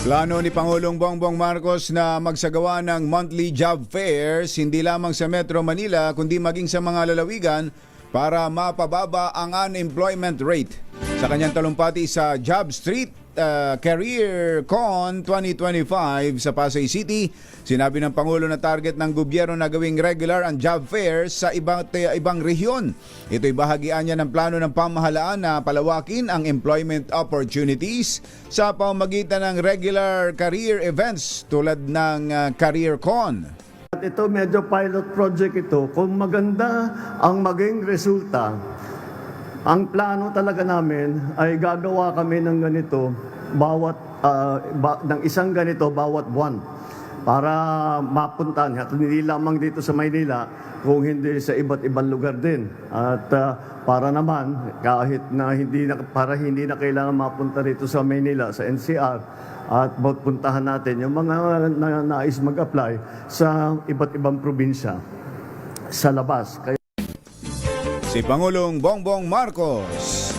Plano ni Pangulong Bongbong Marcos na magsagawa ng monthly job fairs hindi lamang sa Metro Manila kundi maging sa mga lalawigan para mapababa ang unemployment rate. Sa kanyang talumpati sa Job Street uh, Career Con 2025 sa Pasay City, sinabi ng Pangulo na target ng gobyerno na gawing regular ang job fairs sa ibang, ibang rehiyon. Ito'y bahagian niya ng plano ng pamahalaan na palawakin ang employment opportunities sa pamamagitan ng regular career events tulad ng uh, Career Con. At ito medyo pilot project ito. Kung maganda ang maging resulta, ang plano talaga namin ay gagawa kami ng ganito bawat ah, ba- ng isang ganito bawat buwan para mapuntahan at hindi lamang dito sa Maynila kung hindi sa iba't ibang lugar din at ah, para naman kahit na hindi na, para hindi na kailangan mapunta rito sa Maynila sa NCR at puntahan natin yung mga na, nais mag-apply sa iba't ibang probinsya sa labas. Kaya Si Pangulong Bongbong Marcos.